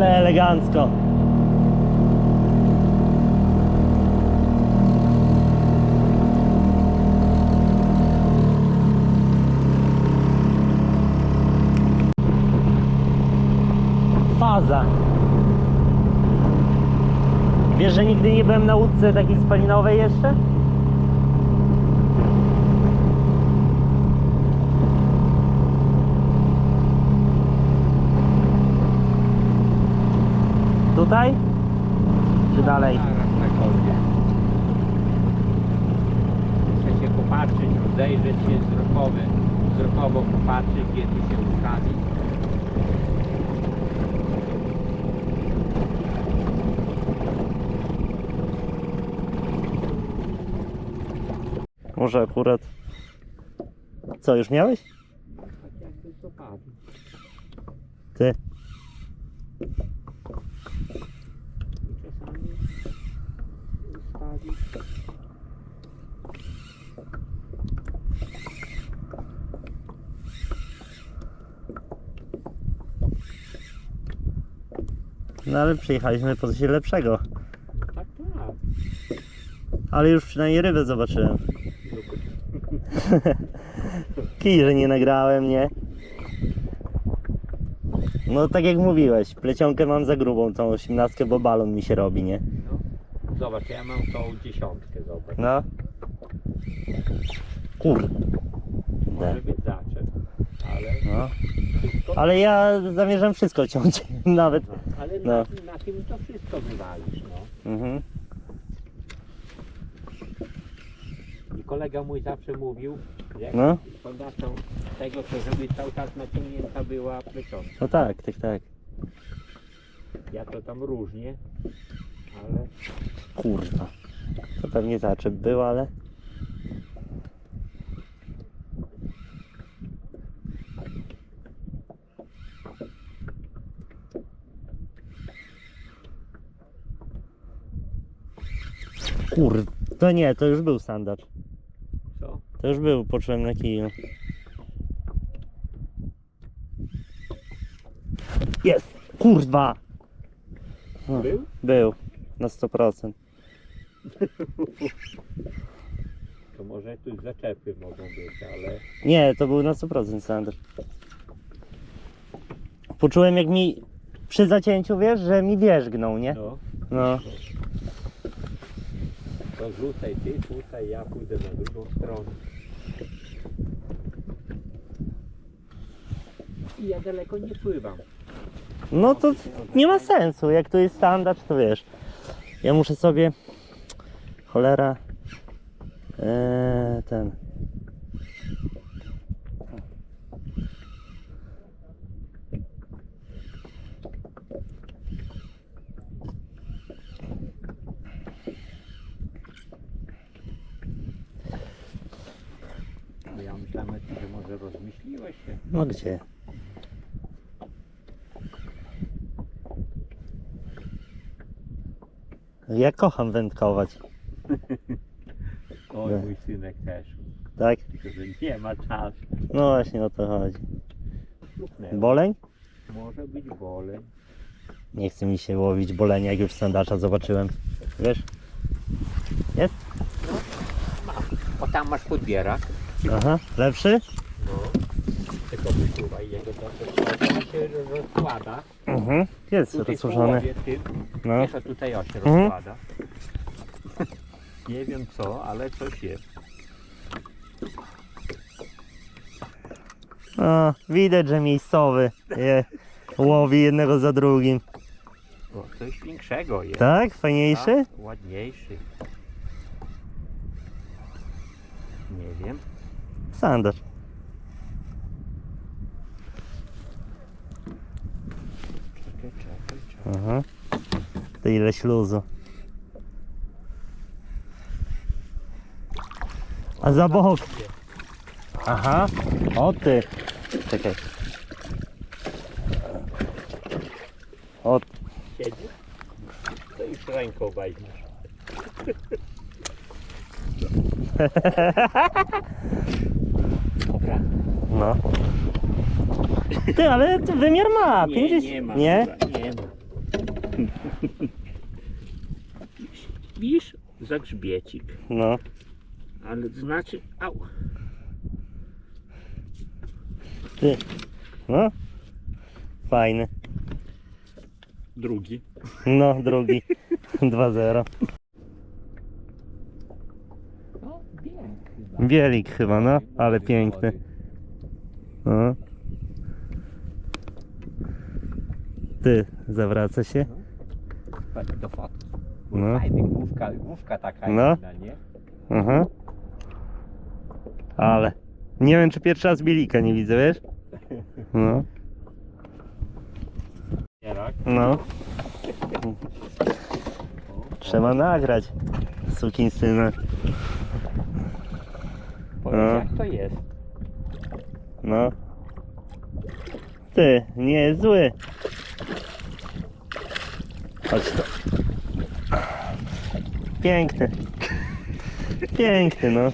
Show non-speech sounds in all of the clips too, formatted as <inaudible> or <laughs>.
elegancko. Faza. Wiesz, że nigdy nie byłem na łódce takiej spalinowej jeszcze? Tutaj? Czy dalej? Zaraz na kozie. Muszę się popatrzeć, się wzrokowy, wzrokowo popatrzeć, gdzie tu się ustawi. Może akurat. Co, już miałeś? Tak. Ty. I czasami ustawić. No ale przyjechaliśmy po coś lepszego. Tak, tak. Ale już przynajmniej rybę zobaczyłem. <laughs> Kij, że nie nagrałem, nie? No tak jak mówiłeś, plecionkę mam za grubą, tą osiemnastkę, bo balon mi się robi, nie? No. Zobacz, ja mam tą dziesiątkę, zobacz. No. Kurde. Może być zaczep, ale No. wszystko... Ale ja zamierzam wszystko ciąć, <laughs> nawet. Ale No. na, na tym to wszystko wywalisz, no. Mhm. I kolega mój zawsze mówił, że jak No. podawcą tego, to żeby cały czas naciągnięta była plecionka. No tak, tak, tak. Ja to tam różnie, ale Kurwa. To pewnie zaczep był, ale... Kur... To nie, to już był standard. co? To już był, poczułem na kiju. Jest! Kurwa! Był? Był. Na 100%. To może tu zaczepy mogą być, ale Nie, to był na 100% standard. Poczułem jak mi przy zacięciu, wiesz, że mi wierzgnął, nie? no, No. To rzucaj ty tutaj, ja pójdę na drugą stronę. I ja daleko nie pływam. No to nie ma sensu, jak to jest standard, to wiesz. Ja muszę sobie... Cholera... Eee, ten... myślałem, że może rozmyśliłeś się. No gdzie? Ja kocham wędkować, <laughs> Oj, Nie. mój synek też. tak? Tylko, że nie ma czasu. No właśnie o to chodzi. Boleń? Może być boleń. Nie chce mi się łowić bolenia, jak już sandacza zobaczyłem. Wiesz? Jest? O tam masz podbierak. Aha, lepszy? No. Tylko wyczuwaj jego to, się rozkłada. Mhm, jest Tutaj połowie tym, No. wiesz, a tutaj o się Mhm. rozkłada. Nie wiem co, ale coś jest. O, widać, że miejscowy je, łowi jednego za drugim. O, coś większego jest. Tak? Fajniejszy? Tak, ładniejszy. Nie wiem. Sandacz. Czekaj, czekaj, czekaj. Aha. To ile śluzu. A za bok. Aha. O ty. Czekaj. O, Siedzi? To już ręką weźmiesz. <laughs> ma. Ty, ale to wymiar ma. Nie, 50. nie ma. Nie? nie ma. Widzisz? Za grzbiecik. No. Ale to znaczy... Au. Ty. No. Fajny. Drugi. No, drugi. <laughs> 2-0. No. Bielik chyba, no, ale piękny. No. Ty, zawraca się. Patrz do fotki. No. No. Fajny, główka, główka taka No. inna, nie? Aha. Ale. Nie wiem, czy pierwszy raz bielika nie widzę, wiesz? No. No. Trzeba nagrać. Sukinsyna. Powiedz No. jak to jest. No. Ty, nie jest zły. Chodź to. Piękny. Piękny, no.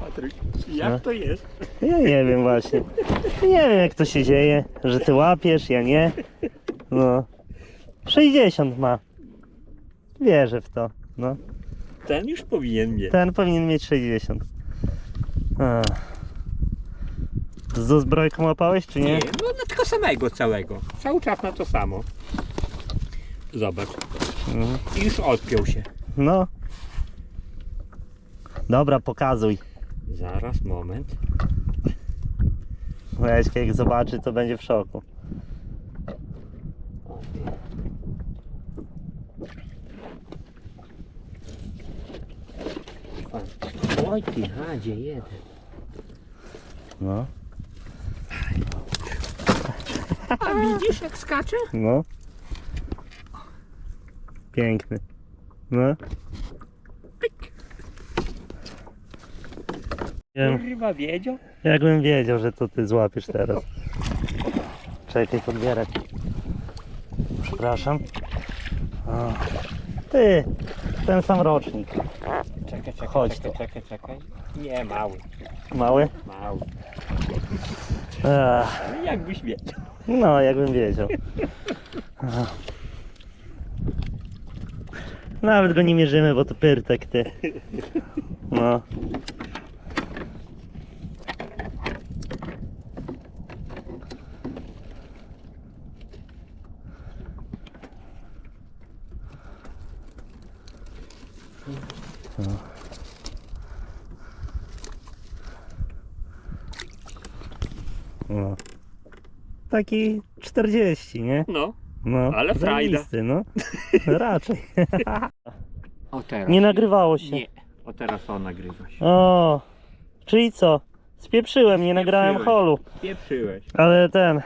Patryk, jak No. to jest? Ja nie wiem właśnie. Nie wiem jak to się dzieje, że ty łapiesz, ja nie. No. 60 ma. Wierzę w to. No. Ten już powinien mieć. Ten powinien mieć 60. A. Z zbrojką łapałeś czy nie? Nie, no na tego samego całego. Cały czas na to samo. Zobacz. Mhm. I już odpiął się. No. Dobra, pokazuj. Zaraz, moment. Weź, jak zobaczy, to będzie w szoku. Oj ty, radzie jeden. No, A widzisz jak skacze? no. Piękny. No. Wiem, Chyba wiedział. jakbym wiedział, że to ty złapiesz teraz. Czekaj, podbierać. Przepraszam. O. Ty, ten sam rocznik. Czekaj, czekaj, Chodź czekaj, tu. czekaj, czekaj. Nie, mały, Mały? mały. Ach, Ale jakbyś wiedział. No, jakbym wiedział. Nawet go nie mierzymy, bo to pyrtek, ty. No. no. Taki 40, nie? No, No, Ale frajda. zajebisty, no. <laughs> Raczej. <laughs> o teraz. Nie nagrywało się. Nie, o teraz on nagrywa się. O, czyli co? Spieprzyłem, nie nagrałem Spieprzyłeś. holu. Pieprzyłeś. Ale ten.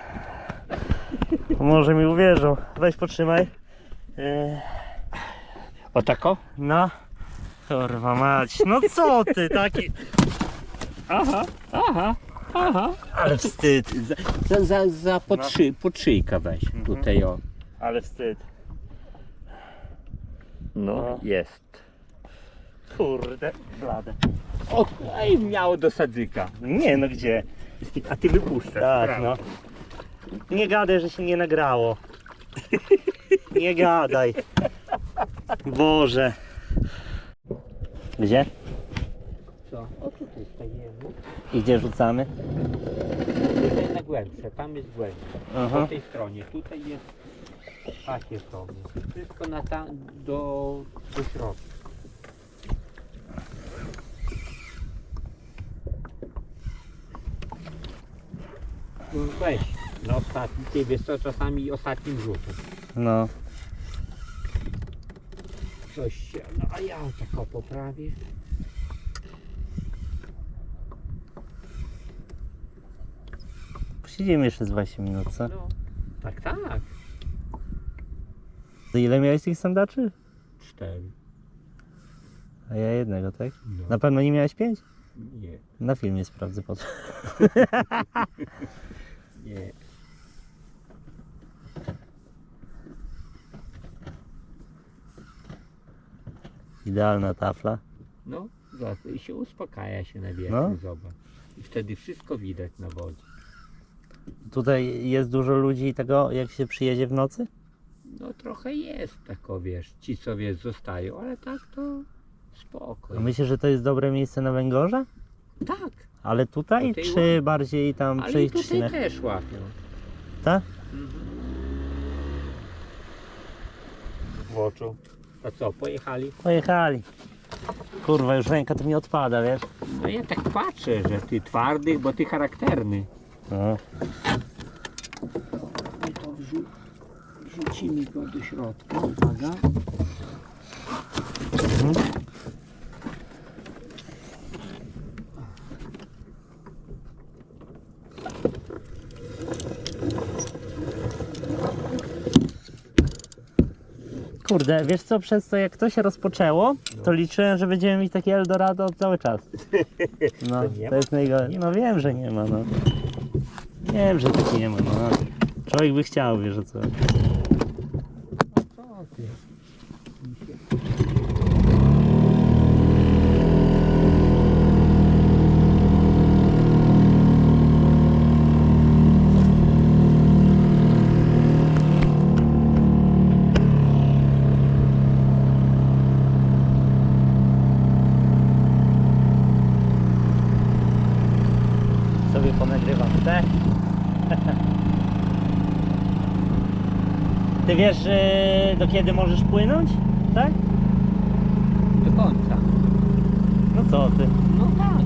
Może mi uwierzą. Weź potrzymaj. Yy, O tako? no. Kurwa mać. No co ty taki. Aha, aha, aha. Ale wstyd. Za, za, za, podszy, podszyjka weź. Mhm. Tutaj o. Ale wstyd. No, No. jest. Kurde. Bladę. O, i miało do sadzyka. Nie no gdzie? A ty wypuszczasz. Tak no. Nie gadaj, że się nie nagrało. Nie gadaj. Boże. Gdzie? Co? I gdzie rzucamy? Tutaj na głębsze, tam jest głębsze. Aha. Po tej stronie, tutaj jest takie sobie. Wszystko na ta, do, do środka. Weź, na ostatni, ty wiesz co, czasami ostatnim rzutem. No. Coś się, no a ja tak o poprawię. Posiedzimy jeszcze z 20 minut, co? No, tak, tak. To ile miałeś tych sandaczy? Cztery. A ja jednego, tak? No. Na pewno nie miałeś pięć? Nie, Na filmie sprawdzę po co. <laughs> nie. Idealna tafla. No, zobacz, i się uspokaja się na wierzchu, No. zobacz. I wtedy wszystko widać na wodzie. Tutaj jest dużo ludzi tego, jak się przyjedzie w nocy? No trochę jest tako, wiesz, ci co wiesz zostają, ale tak to Spokój. A myślisz, że to jest dobre miejsce na węgorze? Tak, Ale tutaj, Tutaj czy ładnie. bardziej tam ale przy i tutaj trzcinach? też łapią. Tak? W oczu. To co, pojechali? Pojechali. Kurwa, już ręka to mi odpada, wiesz? No ja tak patrzę, że ty twardy, bo ty charakterny. No. I to wrzu- wrzucimy go do środka, uwaga. Kurde, wiesz co, przez to jak to się rozpoczęło, to liczyłem, że będziemy mieć takie Eldorado cały czas. <laughs> No, To nie to jest najgorsze. No wiem, że nie ma, no. Wiem, że tak nie ma, no. Człowiek by chciał, wiesz o co. Sobie ponagrywam te. Ty wiesz, yy, do kiedy możesz płynąć? Tak? Do końca. No co ty? No tak.